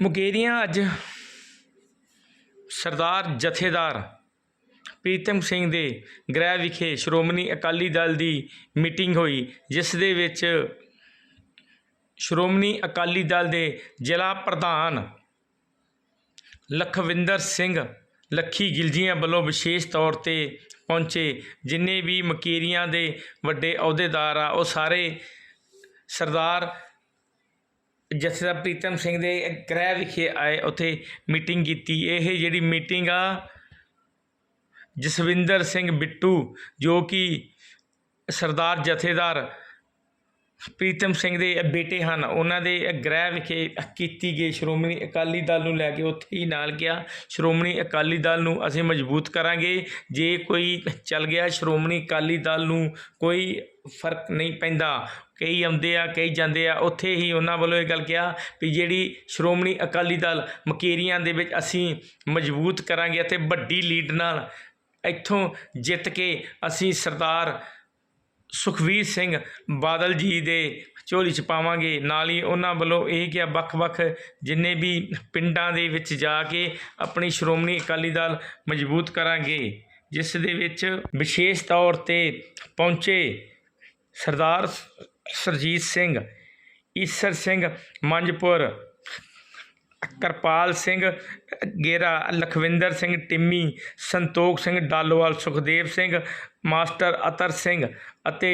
ਮੁਕੇਰੀਆਂ ਅੱਜ ਸਰਦਾਰ ਜਥੇਦਾਰ ਪ੍ਰੀਤਮ ਸਿੰਘ ਦੇ ਗ੍ਰਹਿ ਵਿਖੇ ਸ਼੍ਰੋਮਣੀ ਅਕਾਲੀ ਦਲ ਦੀ ਮੀਟਿੰਗ ਹੋਈ, ਜਿਸ ਦੇ ਵਿੱਚ ਸ਼੍ਰੋਮਣੀ ਅਕਾਲੀ ਦਲ ਦੇ ਜ਼ਿਲ੍ਹਾ ਪ੍ਰਧਾਨ ਲਖਵਿੰਦਰ ਸਿੰਘ ਲੱਖੀ ਗਿਲਜੀਆਂ ਵੱਲੋਂ ਵਿਸ਼ੇਸ਼ ਤੌਰ ਤੇ ਪਹੁੰਚੇ। ਜਿੰਨੇ ਵੀ ਮਕੀਰੀਆਂ ਦੇ ਵੱਡੇ ਅਹੁਦੇਦਾਰ ਆ, ਉਹ ਸਾਰੇ ਸਰਦਾਰ ਜਥੇਦਾਰ ਪ੍ਰੀਤਮ ਸਿੰਘ ਦੇ ਗ੍ਰਹਿ ਵਿਖੇ ਆਏ, ਉੱਥੇ ਮੀਟਿੰਗ ਕੀਤੀ। ਇਹ ਜਿਹੜੀ ਮੀਟਿੰਗ ਆ, ਜਸਵਿੰਦਰ ਸਿੰਘ ਬਿੱਟੂ, ਜੋ ਕਿ ਸਰਦਾਰ ਜਥੇਦਾਰ ਪ੍ਰੀਤਮ ਸਿੰਘ ਦੇ ਬੇਟੇ ਹਨ, ਉਹਨਾਂ ਦੇ ਗ੍ਰਹਿ ਵਿਖੇ ਕੀਤੀ ਗਈ ਸ਼੍ਰੋਮਣੀ ਅਕਾਲੀ ਦਲ ਨੂੰ ਲੈ ਕੇ ਉੱਥੇ ਹੀ ਨਾਲ ਗਿਆ। ਸ਼੍ਰੋਮਣੀ ਅਕਾਲੀ ਦਲ ਨੂੰ ਅਸੀਂ ਮਜ਼ਬੂਤ ਕਰਾਂਗੇ। ਜੇ ਕੋਈ ਚੱਲ ਗਿਆ ਸ਼੍ਰੋਮਣੀ ਅਕਾਲੀ ਦਲ ਨੂੰ, ਕੋਈ ਫ਼ਰਕ ਨਹੀਂ ਪੈਂਦਾ। ਕਈ ਆਉਂਦੇ ਆ, ਕਈ ਜਾਂਦੇ ਆ। ਉੱਥੇ ਹੀ ਉਹਨਾਂ ਵੱਲੋਂ ਇਹ ਗੱਲ ਕਿਹਾ ਵੀ ਜਿਹੜੀ ਸ਼੍ਰੋਮਣੀ ਅਕਾਲੀ ਦਲ ਮਕੇਰੀਆਂ ਦੇ ਵਿੱਚ ਅਸੀਂ ਮਜ਼ਬੂਤ ਕਰਾਂਗੇ ਅਤੇ ਵੱਡੀ ਲੀਡ ਨਾਲ ਇੱਥੋਂ ਜਿੱਤ ਕੇ ਅਸੀਂ ਸਰਦਾਰ ਸੁਖਵੀਰ ਸਿੰਘ ਬਾਦਲ ਜੀ ਦੇ ਝੋਲੀ ਚ ਪਾਵਾਂਗੇ। ਨਾਲ ਹੀ ਉਹਨਾਂ ਵੱਲੋਂ ਇਹ ਕਿਹਾ, ਵੱਖ-ਵੱਖ ਜਿੰਨੇ ਵੀ ਪਿੰਡਾਂ ਦੇ ਵਿੱਚ ਜਾ ਕੇ ਆਪਣੀ ਸ਼੍ਰੋਮਣੀ ਅਕਾਲੀ ਦਲ ਮਜ਼ਬੂਤ ਕਰਾਂਗੇ, ਜਿਸ ਦੇ ਵਿੱਚ ਵਿਸ਼ੇਸ਼ ਤੌਰ ਤੇ ਪਹੁੰਚੇ ਸਰਦਾਰ ਸਰਜੀਤ ਸਿੰਘ, ਈਸਰ ਸਿੰਘ, ਮੰਜਪੁਰ, ਕਿਰਪਾਲ ਸਿੰਘ, ਗੇਰਾ ਲਖਵਿੰਦਰ ਸਿੰਘ, ਟਿੰਮੀ, ਸੰਤੋਖ ਸਿੰਘ, ਡਾਲੋਵਾਲ, ਸੁਖਦੇਵ ਸਿੰਘ, ਮਾਸਟਰ ਅਤਰ ਸਿੰਘ ਅਤੇ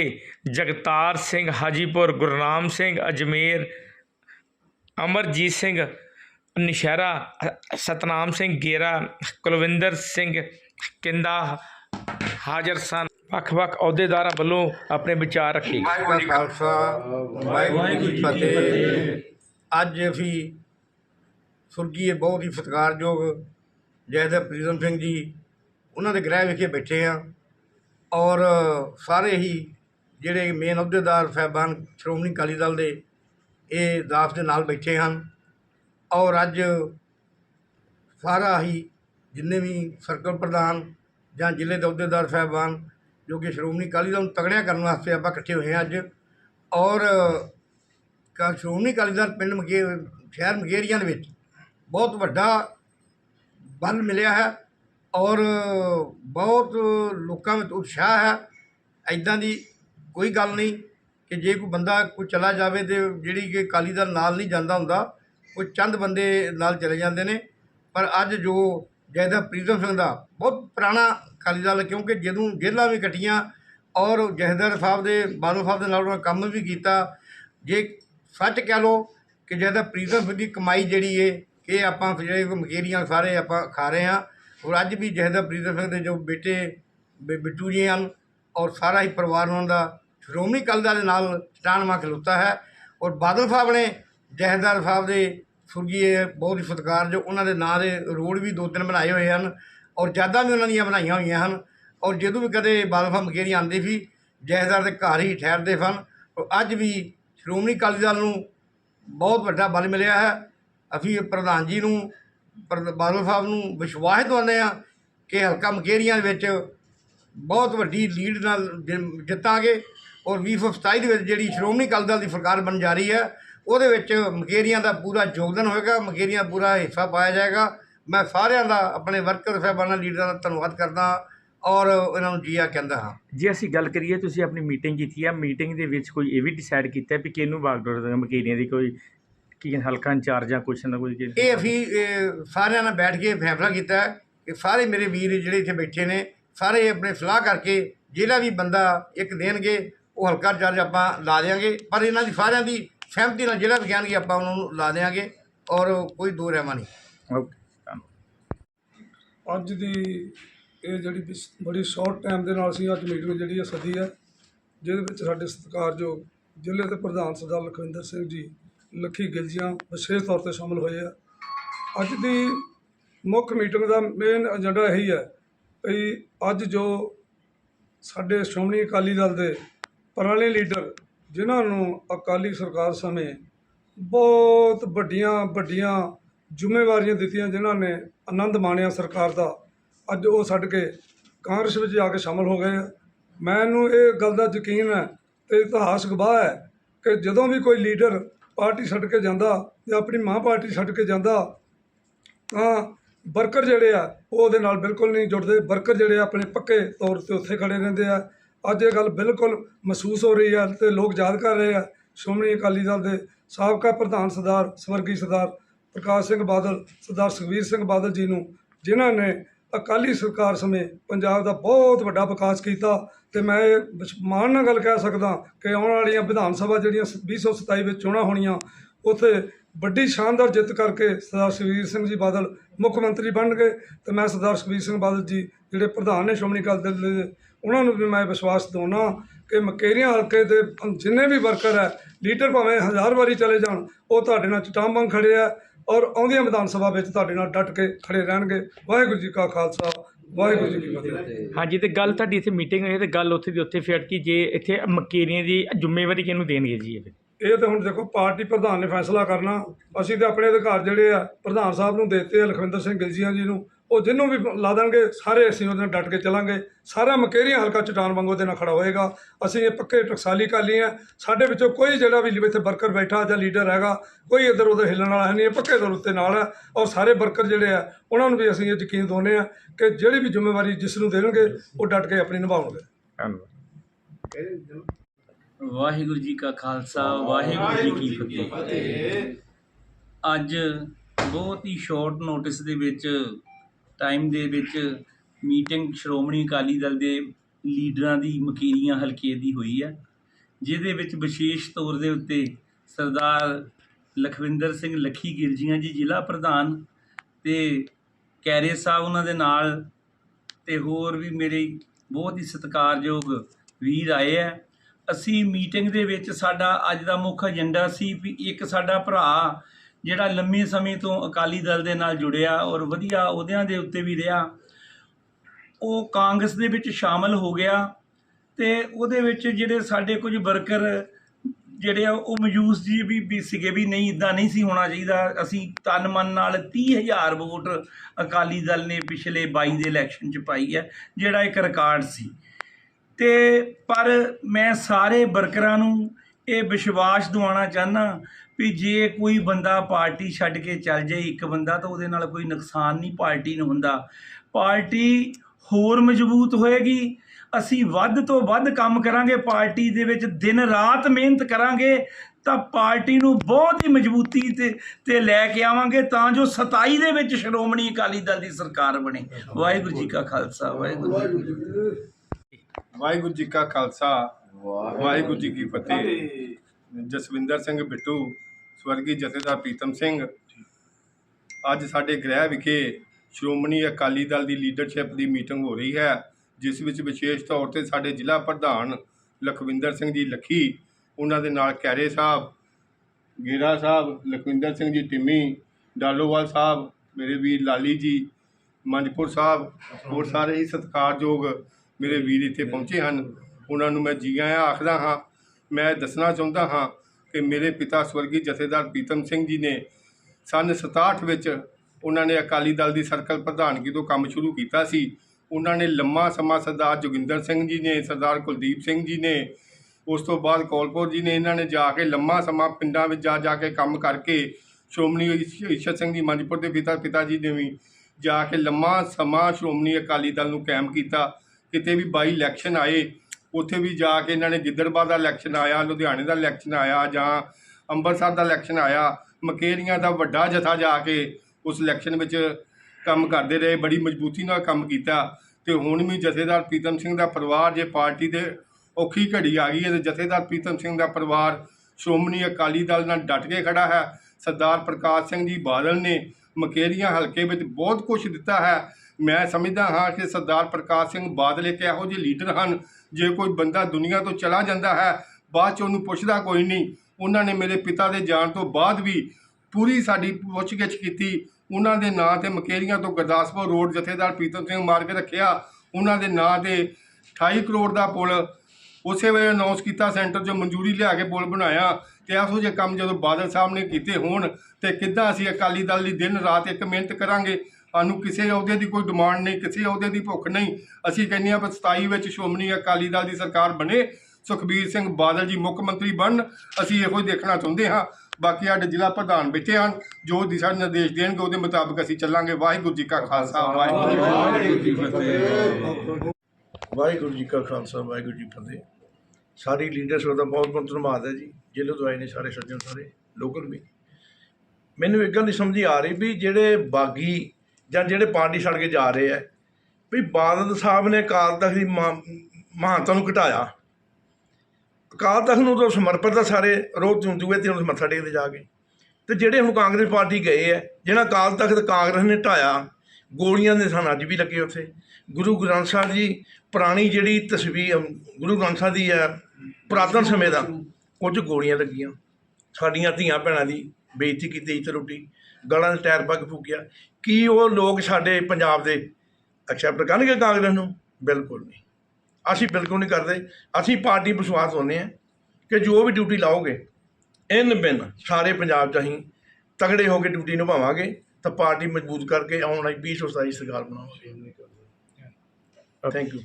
ਜਗਤਾਰ ਸਿੰਘ, ਹਾਜੀਪੁਰ, ਗੁਰਨਾਮ ਸਿੰਘ, ਅਜਮੇਰ, ਅਮਰਜੀਤ ਸਿੰਘ, ਨਿਸ਼ਹਿਰਾ, ਸਤਨਾਮ ਸਿੰਘ, ਗੇਰਾ ਕੁਲਵਿੰਦਰ ਸਿੰਘ, ਕਿੰਦਾ ਹਾਜ਼ਰ ਸਨ। ਵੱਖ-ਵੱਖ ਅਹੁਦੇਦਾਰਾਂ ਵੱਲੋਂ ਆਪਣੇ ਵਿਚਾਰ ਰੱਖੇ ਵਾਹਿਗੁਰੂ ਜੀ ਕਾ ਖਾਲਸਾ, ਵਾਹਿਗੁਰੂ ਜੀ ਕੀ ਫਤਿਹ। ਅੱਜ ਅਸੀਂ ਸੁਰਗੀਏ ਬਹੁਤ ਹੀ ਸਤਿਕਾਰਯੋਗ ਜੈਦਾ ਪ੍ਰੀਤਮ ਸਿੰਘ ਜੀ, ਉਹਨਾਂ ਦੇ ਗ੍ਰਹਿ ਵਿਖੇ ਬੈਠੇ ਆ ਔਰ ਸਾਰੇ ਹੀ ਜਿਹੜੇ ਮੇਨ ਅਹੁਦੇਦਾਰ ਸਾਹਿਬਾਨ ਸ਼੍ਰੋਮਣੀ ਅਕਾਲੀ ਦਲ ਦੇ, ਇਹ ਦਾਸ ਦੇ ਨਾਲ ਬੈਠੇ ਹਨ ਔਰ ਅੱਜ ਸਾਰਾ ਹੀ ਜਿੰਨੇ ਵੀ ਸਰਕਲ ਪ੍ਰਧਾਨ ਜਾਂ ਜ਼ਿਲ੍ਹੇ ਦੇ ਅਹੁਦੇਦਾਰ ਸਾਹਿਬਾਨ ਜੋ ਕਿ ਸ਼੍ਰੋਮਣੀ ਅਕਾਲੀ ਦਲ ਨੂੰ ਤਗੜਿਆ ਕਰਨ ਵਾਸਤੇ ਆਪਾਂ ਇਕੱਠੇ ਹੋਏ ਹਾਂ ਅੱਜ। ਔਰ, ਕਾ, ਸ਼੍ਰੋਮਣੀ ਅਕਾਲੀ ਦਲ ਪਿੰਡ ਮਗੇ, ਸ਼ਹਿਰ ਮਗੇਰੀਆਂ ਦੇ ਵਿੱਚ ਬਹੁਤ ਵੱਡਾ ਬਲ ਮਿਲਿਆ ਹੈ ਔਰ ਬਹੁਤ ਲੋਕਾਂ ਵਿੱਚ ਉਤਸ਼ਾਹ ਹੈ। ਐਦਾਂ ਦੀ ਕੋਈ ਗੱਲ ਨਹੀਂ ਕਿ ਜੇ ਕੋਈ ਬੰਦਾ ਕੋਈ ਚਲਾ ਜਾਵੇ ਤੇ ਜਿਹੜੀ ਕਿ ਅਕਾਲੀ ਦਲ ਨਾਲ ਨਹੀਂ ਜਾਂਦਾ ਹੁੰਦਾ, ਉਹ ਚੰਦ ਬੰਦੇ ਨਾਲ ਚਲੇ ਜਾਂਦੇ ਨੇ। ਪਰ ਅੱਜ ਜੋ ਜੈਦਾ ਪ੍ਰੀਤਮ ਸਿੰਘ ਦਾ ਬਹੁਤ ਪੁਰਾਣਾ ਅਕਾਲੀ ਦਲ, ਕਿਉਂਕਿ ਜਦੋਂ ਜੇਲ੍ਹਾਂ ਵੀ ਕੱਟੀਆਂ ਔਰ ਜਹਦਰ ਸਾਹਿਬ ਦੇ ਬਾਦਲ ਸਾਹਿਬ ਦੇ ਨਾਲ ਉਹਨਾਂ ਕੰਮ ਵੀ ਕੀਤਾ, ਜੇ ਸੱਚ ਕਹਿ ਲੋ ਕਿ ਜੈਦਾ ਪ੍ਰੀਤਮ ਸਿੰਘ ਦੀ ਕਮਾਈ ਜਿਹੜੀ ਏ, ਇਹ ਆਪਾਂ ਜਿਹੜੇ ਮਕੇਰੀਆਂ ਸਾਰੇ ਆਪਾਂ ਖਾ ਰਹੇ ਹਾਂ ਔਰ ਅੱਜ ਵੀ ਜਹਦਰ ਪ੍ਰੀਤਮ ਸਿੰਘ ਦੇ ਜੋ ਬੇਟੇ ਬਿ- ਬਿੱਟੂ ਜੀ ਹਨ ਔਰ ਸਾਰਾ ਹੀ ਪਰਿਵਾਰ ਉਹਨਾਂ ਦਾ ਸ਼੍ਰੋਮਣੀ ਅਕਾਲੀ ਦਲ ਦੇ ਨਾਲ ਚਟਾਨਵਾ ਖਲੋਤਾ ਹੈ ਔਰ ਬਾਦਲ ਸਾਹਿਬ ਨੇ ਜਹਦਰ ਸਾਹਿਬ ਦੇ ਸੁਰਗੀਏ ਬਹੁਤ ਹੀ ਸਤਿਕਾਰ ਜੋ ਉਹਨਾਂ ਦੇ ਨਾਂ ਦੇ ਰੋਡ ਵੀ ਦੋ ਤਿੰਨ ਬਣਾਏ ਹੋਏ ਹਨ ਔਰ ਯਾਦਾਂ ਵੀ ਉਹਨਾਂ ਦੀਆਂ ਬਣਾਈਆਂ ਹੋਈਆਂ ਹਨ, ਔਰ ਜਦੋਂ ਵੀ ਕਦੇ ਬਾਦਲ ਸਾਹਿਬ ਮਕੇਰੀ ਆਉਂਦੇ ਸੀ, ਜੈਦਾਰ ਦੇ ਘਰ ਹੀ ਠਹਿਰਦੇ ਸਨ। ਔਰ ਅੱਜ ਵੀ ਸ਼੍ਰੋਮਣੀ ਅਕਾਲੀ ਦਲ ਨੂੰ ਬਹੁਤ ਵੱਡਾ ਬਲ ਮਿਲਿਆ ਹੈ। ਅਸੀਂ ਪ੍ਰਧਾਨ ਜੀ ਨੂੰ ਪ੍ਰ- ਬਾਦਲ ਸਾਹਿਬ ਨੂੰ ਵਿਸ਼ਵਾਸ ਦਿਵਾਉਂਦੇ ਹਾਂ ਕਿ ਹਲਕਾ ਮਕੇਰੀਆਂ ਵਿੱਚ ਬਹੁਤ ਵੱਡੀ ਲੀਡ ਨਾਲ ਜਿੱਤਾਂਗੇ। ਔਰ 2027 ਦੇ ਵਿੱਚ ਜਿਹੜੀ ਸ਼੍ਰੋਮਣੀ ਅਕਾਲੀ ਦਲ ਦੀ ਸਰਕਾਰ ਬਣ ਜਾ ਰਹੀ ਹੈ, ਉਹਦੇ ਵਿੱਚ ਮਕੇਰੀਆਂ ਦਾ ਪੂਰਾ ਯੋਗਦਾਨ ਹੋਏਗਾ, ਮਕੇਰੀਆਂ ਪੂਰਾ ਹਿੱਸਾ ਪਾਇਆ ਜਾਏਗਾ। ਮੈਂ ਸਾਰਿਆਂ ਦਾ ਆਪਣੇ ਵਰਕਰ ਸਾਹਿਬਾਨਾਂ ਲੀਡਰਾਂ ਦਾ ਧੰਨਵਾਦ ਕਰਦਾ ਔਰ ਇਹਨਾਂ ਨੂੰ ਜੀਆ ਕਹਿੰਦਾ ਹਾਂ। ਜੇ ਅਸੀਂ ਗੱਲ ਕਰੀਏ ਤੁਸੀਂ ਆਪਣੀ ਮੀਟਿੰਗ ਕੀਤੀ ਆ ਮੀਟਿੰਗ ਦੇ ਵਿੱਚ ਕੋਈ ਇਹ ਵੀ ਡਿਸਾਈਡ ਕੀਤਾ ਵੀ ਕਿਹਨੂੰ ਬਾਗਡੋਰ ਮਕੇਰੀਆਂ ਦੀ ਕੋਈ ਕੀ ਹਲਕਾ ਇੰਚਾਰਜ ਜਾਂ ਕੁਛ ਨਾ ਕੋਈ ਕਿ- ਇਹ ਅਸੀਂ ਇਹ, ਸਾਰਿਆਂ ਨਾਲ ਬੈਠ ਕੇ ਫੈਸਲਾ ਕੀਤਾ ਹੈ ਕਿ ਸਾਰੇ ਮੇਰੇ ਵੀਰ ਜਿਹੜੇ ਇੱਥੇ ਬੈਠੇ ਨੇ ਸਾਰੇ ਆਪਣੇ ਸਲਾਹ ਕਰਕੇ ਜਿਹੜਾ ਵੀ ਬੰਦਾ ਇੱਕ ਦੇਣਗੇ ਉਹ ਹਲਕਾ ਚਾਰਜ ਆਪਾਂ ਲਾ ਦੇਾਂਗੇ ਪਰ ਇਹਨਾਂ ਦੀ ਸਾਰਿਆਂ ਦੀ ਸਹਿਮਤੀ ਨਾਲ ਜਿਹੜਾ ਵੀ ਕਹਿਣਗੇ ਆਪਾਂ ਉਹਨਾਂ ਨੂੰ ਲਾ ਦੇਾਂਗੇ ਔਰ ਕੋਈ ਦੋ ਰਹਿਮਾ ਨਹੀਂ। ਓਕੇ। ਅੱਜ ਦੀ ਇਹ ਜਿਹੜੀ ਬੜੀ ਸ਼ਾਰਟ ਟਾਈਮ ਦੇ ਨਾਲ ਅਸੀਂ ਅੱਜ ਮੀਟਿੰਗ ਜਿਹੜੀ ਹੈ ਸੱਦੀ ਹੈ ਜਿਹਦੇ ਵਿੱਚ ਸਾਡੇ ਸਤਿਕਾਰਯੋਗ ਜ਼ਿਲ੍ਹੇ ਦੇ ਪ੍ਰਧਾਨ ਸਰਦਾਰ ਲਖਵਿੰਦਰ ਸਿੰਘ ਜੀ, ਲੱਖੀ ਗਿਲਜੀਆਂ ਵਿਸ਼ੇਸ਼ ਤੌਰ ਤੇ ਸ਼ਾਮਲ ਹੋਏ ਆ। ਅੱਜ ਦੀ ਮੁੱਖ ਮੀਟਿੰਗ ਦਾ ਮੇਨ ਏਜੰਡਾ ਇਹੀ ਹੈ ਵੀ ਅੱਜ ਜੋ ਸਾਡੇ ਸ਼੍ਰੋਮਣੀ ਅਕਾਲੀ ਦਲ ਦੇ ਪੁਰਾਣੇ ਲੀਡਰ, ਜਿਨ੍ਹਾਂ ਨੂੰ ਅਕਾਲੀ ਸਰਕਾਰ ਸਮੇਂ ਬਹੁਤ ਵੱਡੀਆਂ ਵੱਡੀਆਂ ਜ਼ਿੰਮੇਵਾਰੀਆਂ ਦਿੱਤੀਆਂ ਜਿਨ੍ਹਾਂ ਨੇ ਆਨੰਦ ਮਾਣਿਆ ਸਰਕਾਰ ਦਾ। ਅੱਜ ਉਹ ਛੱਡ ਕੇ ਕਾਂਗਰਸ ਵਿੱਚ ਜਾ ਕੇ ਸ਼ਾਮਲ ਹੋ ਗਏ ਆ। ਮੈਨੂੰ ਇਹ ਗੱਲ ਦਾ ਯਕੀਨ ਹੈ ਤੇ ਇਤਿਹਾਸ ਗਵਾਹ ਹੈ ਕਿ ਜਦੋਂ ਵੀ ਕੋਈ ਲੀਡਰ ਪਾਰਟੀ ਛੱਡ ਕੇ ਜਾਂਦਾ ਜਾਂ ਆਪਣੀ ਮਾਂ ਪਾਰਟੀ ਛੱਡ ਕੇ ਜਾਂਦਾ, ਤਾਂ ਵਰਕਰ ਜਿਹੜੇ ਆ, ਉਹ ਉਹਦੇ ਨਾਲ ਬਿਲਕੁਲ ਨਹੀਂ ਜੁੜਦੇ। ਵਰਕਰ ਜਿਹੜੇ ਆਪਣੇ ਪੱਕੇ ਤੌਰ ਤੇ ਉੱਥੇ ਖੜੇ ਰਹਿੰਦੇ ਆ। ਅੱਜ ਇਹ ਗੱਲ ਬਿਲਕੁਲ ਮਹਿਸੂਸ ਹੋ ਰਹੀ ਆ ਤੇ ਲੋਕ ਯਾਦ ਕਰ ਰਹੇ ਆ। ਸ਼੍ਰੋਮਣੀ ਅਕਾਲੀ ਦਲ ਦੇ ਸਾਬਕਾ ਪ੍ਰਧਾਨ ਸਰਦਾਰ, ਸਵਰਗੀ ਸਰਦਾਰ ਪ੍ਰਕਾਸ਼ ਸਿੰਘ ਬਾਦਲ, ਸਰਦਾਰ ਸੁਖਬੀਰ ਸਿੰਘ ਬਾਦਲ ਜੀ ਨੂੰ, ਜਿਨ੍ਹਾਂ ਨੇ ਅਕਾਲੀ ਸਰਕਾਰ ਸਮੇਂ ਪੰਜਾਬ ਦਾ ਬਹੁਤ ਵੱਡਾ ਵਿਕਾਸ ਕੀਤਾ ਤੇ ਮੈਂ ਇਹ ਮਾਣ ਨਾਲ ਗੱਲ ਕਹਿ ਸਕਦਾ ਕਿ ਆਉਣ ਵਾਲੀਆਂ ਵਿਧਾਨ ਸਭਾ ਜਿਹੜੀਆਂ 2027 ਵਿੱਚ ਚੋਣਾਂ ਹੋਣੀਆਂ, ਉੱਥੇ ਵੱਡੀ ਸ਼ਾਨਦਾਰ ਜਿੱਤ ਕਰਕੇ ਸਰਦਾਰ ਸੁਖਬੀਰ ਸਿੰਘ ਜੀ ਬਾਦਲ ਮੁੱਖ ਮੰਤਰੀ ਬਣ ਗਏ ਤੇ ਮੈਂ ਸਰਦਾਰ ਸੁਖਬੀਰ ਸਿੰਘ ਬਾਦਲ ਜੀ ਜਿਹੜੇ ਪ੍ਰਧਾਨ ਨੇ ਸ਼੍ਰੋਮਣੀ ਅਕਾਲੀ ਦਲ ਦੇ, ਉਹਨਾਂ ਨੂੰ ਵੀ ਮੈਂ ਵਿਸ਼ਵਾਸ ਦਿਵਾਉਣਾ ਕਿ ਮਕੇਰੀਆਂ ਹਲਕੇ ਦੇ ਜਿੰਨੇ ਵੀ ਵਰਕਰ ਹੈ, ਲੀਡਰ ਭਾਵੇਂ ਹਜ਼ਾਰ ਵਾਰੀ ਚਲੇ ਜਾਣ, ਉਹ ਤੁਹਾਡੇ ਨਾਲ ਚਟਾਂ ਵਾਂਗ ਖੜੇ ਆ ਔਰ ਆਉਂਦੀਆਂ ਵਿਧਾਨ ਸਭਾ ਵਿੱਚ ਤੁਹਾਡੇ ਨਾਲ ਡਟ ਕੇ ਖੜੇ ਰਹਿਣਗੇ। ਵਾਹਿਗੁਰੂ ਜੀ ਕਾ ਖਾਲਸਾ ਵਾਹਿਗੁਰੂ ਜੀ ਕੀ ਫਤਿਹ। ਹਾਂਜੀ ਤੇ ਗੱਲ ਤੁਹਾਡੀ ਇੱਥੇ ਮੀਟਿੰਗ ਹੋਈ ਹੈ ਤੇ ਗੱਲ ਉੱਥੇ ਦੀ ਉੱਥੇ ਫਿਰ ਕਿ ਜੇ ਇੱਥੇ ਮਕੇਰੀਆਂ ਦੀ ਜ਼ਿੰਮੇਵਾਰੀ ਕਿਹਨੂੰ ਦੇਣਗੇ ਜੀ ਇਹ? ਇਹ ਤਾਂ ਹੁਣ ਦੇਖੋ ਪਾਰਟੀ ਪ੍ਰਧਾਨ ਨੇ ਫੈਸਲਾ ਕਰਨਾ। ਅਸੀਂ ਤਾਂ ਆਪਣੇ ਅਧਿਕਾਰ ਜਿਹੜੇ ਆ ਪ੍ਰਧਾਨ ਸਾਹਿਬ ਨੂੰ ਦਿੱਤੇ ਆ ਲਖਵਿੰਦਰ ਸਿੰਘ ਗਿਲਜੀਆਂ ਜੀ ਨੂੰ। ਉਹ ਜਿਹਨੂੰ ਵੀ ਲਾ ਦੇਣਗੇ ਸਾਰੇ ਅਸੀਂ ਉਹਦੇ ਨਾਲ ਡਟ ਕੇ ਚੱਲਾਂਗੇ। ਸਾਰਾ ਮਕੇਰੀਆਂ ਹਲਕਾ ਚਟਾਨ ਵਾਂਗੂ ਉਹਦੇ ਨਾਲ ਖੜਾ ਹੋਏਗਾ। ਅਸੀਂ ਇਹ ਪੱਕੇ ਟਕਸਾਲੀ ਕਾਲੀ ਆ ਸਾਡੇ ਵਿੱਚੋਂ ਕੋਈ ਜਿਹੜਾ ਵੀ ਇੱਥੇ ਵਰਕਰ ਬੈਠਾ ਜਾਂ ਲੀਡਰ ਹੈਗਾ ਕੋਈ ਇੱਧਰ ਉੱਧਰ ਹਿੱਲਣ ਵਾਲਾ ਹੈ ਨਹੀਂ ਇਹ ਪੱਕੇ ਤੌਰ ਉੱਤੇ ਨਾਲ ਹੈ। ਔਰ ਸਾਰੇ ਵਰਕਰ ਜਿਹੜੇ ਆ ਉਹਨਾਂ ਨੂੰ ਵੀ ਅਸੀਂ ਇਹ ਯਕੀਨ ਦਿਵਾਉਂਦੇ ਆ ਕਿ ਜਿਹੜੀ ਵੀ ਜ਼ਿੰਮੇਵਾਰੀ ਜਿਸ ਨੂੰ ਦੇਣਗੇ ਉਹ ਡਟ ਕੇ ਆਪਣੀ ਨਿਭਾਉਣਗੇ। ਧੰਨਵਾਦ। ਵਾਹਿਗੁਰੂ ਜੀ ਕਾ ਖਾਲਸਾ ਵਾਹਿਗੁਰੂ ਜੀ ਕੀ ਫਤਿਹ। ਅੱਜ ਬਹੁਤ ਹੀ ਸ਼ਾਰਟ ਨੋਟਿਸ ਦੇ ਵਿੱਚ ਟਾਈਮ ਦੇ ਵਿੱਚ ਮੀਟਿੰਗ ਸ਼੍ਰੋਮਣੀ ਅਕਾਲੀ ਦਲ ਦੇ ਲੀਡਰਾਂ ਦੀ ਮਕੀਰੀਆਂ ਹਲਕੇ ਦੀ ਹੋਈ ਹੈ ਜਿਹਦੇ ਵਿੱਚ ਵਿਸ਼ੇਸ਼ ਤੌਰ ਦੇ ਉੱਤੇ ਸਰਦਾਰ ਲਖਵਿੰਦਰ ਸਿੰਘ ਲੱਖੀ ਗਿਰਜੀਆਂ ਜੀ ਜ਼ਿਲ੍ਹਾ ਪ੍ਰਧਾਨ ਤੇ ਕੈਰੇ ਸਾਹਿਬ ਉਹਨਾਂ ਦੇ ਨਾਲ ਤੇ ਹੋਰ ਵੀ ਮੇਰੇ ਬਹੁਤ ਹੀ ਸਤਿਕਾਰਯੋਗ ਵੀਰ ਆਏ ਆ। ਅਸੀਂ ਮੀਟਿੰਗ ਦੇ ਵਿੱਚ ਸਾਡਾ ਅੱਜ ਦਾ ਮੁੱਖ ਏਜੰਡਾ ਸੀ ਵੀ ਇੱਕ ਸਾਡਾ ਭਰਾ ਜਿਹੜਾ ਲੰਮੇ ਸਮੇਂ ਤੋਂ ਅਕਾਲੀ ਦਲ ਦੇ ਨਾਲ ਜੁੜਿਆ ਔਰ ਵਧੀਆ ਅਹੁਦਿਆਂ ਦੇ ਉੱਤੇ ਵੀ ਰਿਹਾ, ਉਹ ਕਾਂਗਰਸ ਦੇ ਵਿੱਚ ਸ਼ਾਮਲ ਹੋ ਗਿਆ ਤੇ ਉਹਦੇ ਵਿੱਚ ਜਿਹੜੇ ਸਾਡੇ ਕੁਝ ਵਰਕਰ ਜਿਹੜੇ ਆ, ਉਹ ਮਯੂਸ ਜੀ ਵੀ ਵੀ ਸੀਗੇ ਵੀ ਨਹੀਂ, ਇਦਾਂ ਨਹੀਂ ਸੀ ਹੋਣਾ ਚਾਹੀਦਾ। ਅਸੀਂ ਤਨ ਮਨ ਨਾਲ 30000 ਵੋਟ ਅਕਾਲੀ ਦਲ ਨੇ ਪਿਛਲੇ 22 ਦੇ ਇਲੈਕਸ਼ਨ 'ਚ ਪਾਈ ਹੈ, ਜਿਹੜਾ ਇੱਕ ਰਿਕਾਰਡ ਸੀ। ਤੇ ਪਰ ਮੈਂ ਸਾਰੇ ਵਰਕਰਾਂ ਨੂੰ ਇਹ ਵਿਸ਼ਵਾਸ ਦਿਵਾਉਣਾ ਚਾਹਨਾ ਵੀ ਜੇ ਕੋਈ ਬੰਦਾ ਪਾਰਟੀ ਛੱਡ ਕੇ ਚੱਲ ਜਾਏ ਇੱਕ ਬੰਦਾ, ਤਾਂ ਉਹਦੇ ਨਾਲ ਕੋਈ ਨੁਕਸਾਨ ਨਹੀਂ, ਪਾਰਟੀ ਨੂੰ ਹੁੰਦਾ। ਪਾਰਟੀ ਹੋਰ ਮਜ਼ਬੂਤ ਹੋਏਗੀ। ਅਸੀਂ ਵੱਧ ਤੋਂ ਵੱਧ ਕੰਮ ਕਰਾਂਗੇ, ਪਾਰਟੀ ਦੇ ਵਿੱਚ ਦਿਨ ਰਾਤ ਮਿਹਨਤ ਕਰਾਂਗੇ, ਤਾਂ ਪਾਰਟੀ ਨੂੰ ਬਹੁਤ ਹੀ ਮਜ਼ਬੂਤੀ ਤੇ ਤੇ ਲੈ ਕੇ ਆਵਾਂਗੇ, ਤਾਂ ਜੋ 27 ਦੇ ਵਿੱਚ ਸ਼੍ਰੋਮਣੀ ਅਕਾਲੀ ਦਲ ਦੀ ਸਰਕਾਰ ਬਣੇ। ਵਾਹਿਗੁਰੂ ਜੀ ਕਾ ਖਾਲਸਾ, ਵਾਹਿਗੁਰੂ ਜੀ ਵਾਹਿਗੁਰੂ ਜੀ ਕਾ ਖਾਲਸਾ, ਵਾਹਿਗੁਰੂ ਜੀ ਕੀ ਫਤਿਹ। ਜਸਵਿੰਦਰ ਸਿੰਘ ਬਿੱਟੂ ਸਵਰਗੀ ਜਥੇਦਾਰ ਪ੍ਰੀਤਮ ਸਿੰਘ। ਅੱਜ ਸਾਡੇ ਗ੍ਰਹਿ ਵਿਖੇ ਸ਼੍ਰੋਮਣੀ ਅਕਾਲੀ ਦਲ ਦੀ ਲੀਡਰਸ਼ਿਪ ਦੀ ਮੀਟਿੰਗ ਹੋ ਰਹੀ ਹੈ, ਜਿਸ ਵਿੱਚ ਵਿਸ਼ੇਸ਼ ਤੌਰ ਤੇ ਸਾਡੇ ਜ਼ਿਲ੍ਹਾ ਪ੍ਰਧਾਨ ਲਖਵਿੰਦਰ ਸਿੰਘ ਜੀ ਲੱਖੀ, ਉਹਨਾਂ ਦੇ ਨਾਲ ਕੈਰੇ ਸਾਹਿਬ, ਗੇਰਾ ਸਾਹਿਬ, ਲਖਵਿੰਦਰ ਸਿੰਘ ਜੀ ਟਿੰਮੀ, ਡਾਲੋਵਾਲ ਸਾਹਿਬ, ਮੇਰੇ ਵੀਰ ਲਾਲੀ ਜੀ, ਮੰਜਪੁਰ ਸਾਹਿਬ, ਹੋਰ ਸਾਰੇ ਹੀ ਸਤਿਕਾਰਯੋਗ ਮੇਰੇ ਵੀਰ ਇੱਥੇ ਪਹੁੰਚੇ ਹਨ। ਉਹਨਾਂ ਨੂੰ ਮੈਂ ਜੀ ਆਇਆਂ ਆਖਦਾ ਹਾਂ, ਮੈਂ ਦੱਸਣਾ ਚਾਹੁੰਦਾ ਹਾਂ ਕਿ ਮੇਰੇ ਪਿਤਾ ਸਵਰਗੀ ਜਥੇਦਾਰ ਪ੍ਰੀਤਮ ਸਿੰਘ ਜੀ ਨੇ ਸੰਨ 67 ਵਿੱਚ ਉਹਨਾਂ ਨੇ ਅਕਾਲੀ ਦਲ ਦੀ ਸਰਕਲ ਪ੍ਰਧਾਨਗੀ ਤੋਂ ਕੰਮ ਸ਼ੁਰੂ ਕੀਤਾ ਸੀ। ਉਹਨਾਂ ਨੇ ਲੰਮਾ ਸਮਾਂ ਸਰਦਾਰ ਜੋਗਿੰਦਰ ਸਿੰਘ ਜੀ ਨੇ, ਸਰਦਾਰ ਕੁਲਦੀਪ ਸਿੰਘ ਜੀ ਨੇ, ਉਸ ਤੋਂ ਬਾਅਦ ਕੌਲਪੁਰ ਜੀ ਨੇ ਇਹਨਾਂ ਨੇ ਜਾ ਕੇ ਲੰਮਾ ਸਮਾਂ ਪਿੰਡਾਂ ਵਿੱਚ ਜਾ ਜਾ ਕੇ ਕੰਮ ਕਰਕੇ ਸ਼੍ਰੋਮਣੀ ਇਸ਼- ਸਿੰਘ ਜੀ ਮੰਜਪੁਰ ਦੇ ਪਿਤਾ ਪਿਤਾ ਜੀ ਨੇ ਵੀ ਜਾ ਕੇ ਲੰਮਾ ਸਮਾਂ ਸ਼੍ਰੋਮਣੀ ਅਕਾਲੀ ਦਲ ਨੂੰ ਕਾਇਮ ਕੀਤਾ। ਕਿਤੇ ਵੀ ਬਾਈ ਇਲੈਕਸ਼ਨ ਆਏ ਉੱਥੇ ਵੀ ਜਾ ਕੇ ਇਹਨਾਂ ਨੇ ਗਿੱਦੜਬਾਹ ਦਾ ਇਲੈਕਸ਼ਨ ਆਇਆ, ਲੁਧਿਆਣੇ ਦਾ ਇਲੈਕਸ਼ਨ ਆਇਆ ਜਾਂ ਅੰਮ੍ਰਿਤਸਰ ਦਾ ਇਲੈਕਸ਼ਨ ਆਇਆ, ਮਕੇਰੀਆਂ ਦਾ ਵੱਡਾ ਜਥਾ ਜਾ ਕੇ ਉਸ ਇਲੈਕਸ਼ਨ ਵਿੱਚ ਕੰਮ ਕਰਦੇ ਰਹੇ, ਬੜੀ ਮਜ਼ਬੂਤੀ ਨਾਲ ਕੰਮ ਕੀਤਾ ਤੇ ਹੁਣ ਵੀ ਜਥੇਦਾਰ ਪ੍ਰੀਤਮ ਸਿੰਘ ਦਾ ਪਰਿਵਾਰ ਜੇ ਪਾਰਟੀ ਦੇ ਔਖੀ ਘੜੀ ਆ ਗਈ ਹੈ ਤੇ ਜਥੇਦਾਰ ਪ੍ਰੀਤਮ ਸਿੰਘ ਦਾ ਪਰਿਵਾਰ ਸ਼੍ਰੋਮਣੀ ਅਕਾਲੀ ਦਲ ਨਾਲ ਡਟ ਕੇ ਖੜਾ ਹੈ। ਸਰਦਾਰ ਪ੍ਰਕਾਸ਼ ਸਿੰਘ ਜੀ ਬਾਦਲ ਨੇ ਮਕੇਰੀਆਂ ਹਲਕੇ ਵਿੱਚ ਬਹੁਤ ਕੁਝ ਦਿੱਤਾ ਹੈ। ਮੈਂ ਸਮਝਦਾ ਹਾਂ ਕਿ ਸਰਦਾਰ ਪ੍ਰਕਾਸ਼ ਸਿੰਘ ਬਾਦਲ ਇੱਕ ਇਹੋ ਜਿਹੇ ਲੀਡਰ ਹਨ, ਜੇ ਕੋਈ ਬੰਦਾ ਦੁਨੀਆ ਤੋਂ ਚਲਾ ਜਾਂਦਾ ਹੈ, ਬਾਅਦ ਚ ਉਹਨੂੰ ਪੁੱਛਦਾ ਕੋਈ ਨਹੀਂ। ਉਹਨਾਂ ਨੇ ਮੇਰੇ ਪਿਤਾ ਦੇ ਜਾਣ ਤੋਂ ਬਾਅਦ ਵੀ ਪੂਰੀ ਸਾਡੀ ਪੁੱਛਗਿੱਛ ਕੀਤੀ। ਉਹਨਾਂ ਦੇ ਨਾਂ ਤੇ ਮਕੇਰੀਆਂ ਤੋਂ ਗੁਰਦਾਸਪੁਰ ਰੋਡ ਜਥੇਦਾਰ ਪ੍ਰੀਤਮ ਸਿੰਘ ਮਾਰਗ ਰੱਖਿਆ। ਉਹਨਾਂ ਦੇ ਨਾਂ ਤੇ 28 ਕਰੋੜ ਦਾ ਪੁਲ ਉਸੇ ਵੇਲੇ ਅਨਾਉਂਸ ਕੀਤਾ, ਸੈਂਟਰ 'ਚੋਂ ਮਨਜ਼ੂਰੀ ਲਿਆ ਕੇ ਪੁਲ ਬਣਾਇਆ ਤੇ ਇਹੋ ਜਿਹੇ ਕੰਮ ਜਦੋਂ ਬਾਦਲ ਸਾਹਿਬ ਨੇ ਕੀਤੇ ਹੋਣ ਤੇ ਕਿੱਦਾਂ ਅਸੀਂ ਅਕਾਲੀ ਦਲ ਦੀ ਦਿਨ ਰਾਤ ਇੱਕ ਮਿਹਨਤ ਕਰਾਂਗੇ ਸਾਨੂੰ ਕਿਸੇ ਅਹੁਦੇ ਦੀ ਕੋਈ ਡਿਮਾਂਡ ਨਹੀਂ ਕਿਸੇ ਅਹੁਦੇ ਦੀ ਭੁੱਖ ਨਹੀਂ। ਅਸੀਂ ਕਹਿੰਦੇ ਹਾਂ ਵੀ 27 ਵਿੱਚ ਸ਼੍ਰੋਮਣੀ ਅਕਾਲੀ ਦਲ ਦੀ ਸਰਕਾਰ ਬਣੇ ਸੁਖਬੀਰ ਸਿੰਘ ਬਾਦਲ ਜੀ ਮੁੱਖ ਮੰਤਰੀ ਬਣਨ ਅਸੀਂ ਇਹੋ ਹੀ ਦੇਖਣਾ ਚਾਹੁੰਦੇ ਹਾਂ। ਬਾਕੀ ਸਾਡੇ ਜ਼ਿਲ੍ਹਾ ਪ੍ਰਧਾਨ ਬੈਠੇ ਹਨ ਜੋ ਦਿਸ਼ਾ ਨਿਰਦੇਸ਼ ਦੇਣਗੇ ਉਹਦੇ ਮੁਤਾਬਕ ਅਸੀਂ ਚੱਲਾਂਗੇ। ਵਾਹਿਗੁਰੂ ਜੀ ਕਾ ਖਾਲਸਾ ਵਾਹਿਗੁਰੂ ਜੀ ਕੀ ਫਤਿਹ। ਵਾਹਿਗੁਰੂ ਜੀ ਕਾ ਖਾਲਸਾ ਵਾਹਿਗੁਰੂ ਜੀ ਕੀ ਫਤਿਹ। ਸਾਰੀ ਲੀਡਰਸ਼ਿਪ ਦਾ ਬਹੁਤ ਬਹੁਤ ਧੰਨਵਾਦ ਹੈ ਜੀ। ਜ਼ਿਲ੍ਹੇ ਤੋਂ ਆਏ ਨੇ ਸਾਰੇ ਸੱਜਣ ਸਾਰੇ ਲੋਕਲ ਵੀ। ਮੈਨੂੰ ਇੱਕ ਗੱਲ ਨਹੀਂ ਸਮਝ ਆ ਰਹੀ ਵੀ ਜਿਹੜੇ ਬਾਗੀ ਜਾਂ ਜਿਹੜੇ ਪਾਰਟੀ ਛੱਡ ਕੇ ਜਾ ਰਹੇ ਹੈ ਵੀ ਬਾਦਲ ਸਾਹਿਬ ਨੇ ਅਕਾਲ ਤਖਤ ਦੀ ਮਾ- ਮਹਾਨਤਾ ਨੂੰ ਘਟਾਇਆ। ਅਕਾਲ ਤਖਤ ਨੂੰ ਤਾਂ ਸਮਰਪਿਤ ਆ ਸਾਰੇ, ਰੋਜ਼ ਚੁੰਦੂਏ ਤੇ ਹੁਣ ਮੱਥਾ ਟੇਕਦੇ ਜਾ ਕੇ। ਤੇ ਜਿਹੜੇ ਹੁਣ ਕਾਂਗਰਸ ਪਾਰਟੀ ਗਏ ਹੈ ਜਿਹੜਾ ਅਕਾਲ ਤਖਤ ਕਾਂਗਰਸ ਨੇ ਢਾਇਆ, ਗੋਲੀਆਂ ਦੇ ਨਿਸ਼ਾਨ ਅੱਜ ਵੀ ਲੱਗੇ ਉੱਥੇ। ਗੁਰੂ ਗ੍ਰੰਥ ਸਾਹਿਬ ਜੀ ਪੁਰਾਣੀ ਜਿਹੜੀ ਤਸਵੀਰ ਗੁਰੂ ਗ੍ਰੰਥ ਸਾਹਿਬ ਦੀ ਹੈ ਪੁਰਾਤਨ ਸਮੇਂ ਦਾ ਉਹ 'ਚ ਗੋਲੀਆਂ ਲੱਗੀਆਂ। ਸਾਡੀਆਂ ਧੀਆਂ ਭੈਣਾਂ ਦੀ ਬੇਇੱਜ਼ਤੀ ਕੀਤੀ ਇੱਜ਼ਤ ਰੋਟੀ। ਗਲਾਂ ਦੇ ਟਾਇਰ ਪੱਗ ਫੂਕਿਆ। ਕੀ ਉਹ ਲੋਕ ਸਾਡੇ ਪੰਜਾਬ ਦੇ ਐਕਸੈਪਟ ਕਰਨਗੇ ਕਾਂਗਰਸ ਨੂੰ? ਬਿਲਕੁਲ ਨਹੀਂ। ਅਸੀਂ ਬਿਲਕੁਲ ਨਹੀਂ ਕਰਦੇ। ਅਸੀਂ ਪਾਰਟੀ ਵਿਸ਼ਵਾਸ ਹੁੰਦੇ ਹਾਂ ਕਿ ਜੋ ਵੀ ਡਿਊਟੀ ਲਾਓਗੇ ਇਨ ਬਿਨ ਸਾਰੇ ਪੰਜਾਬ 'ਚ ਅਸੀਂ ਤਗੜੇ ਹੋ ਕੇ ਡਿਊਟੀ ਨਿਭਾਵਾਂਗੇ ਤਾਂ ਪਾਰਟੀ ਮਜ਼ਬੂਤ ਕਰਕੇ ਆਉਣ ਵਾਲੀ 2027 ਸਰਕਾਰ ਬਣਾਵਾਂਗੇ। Thank you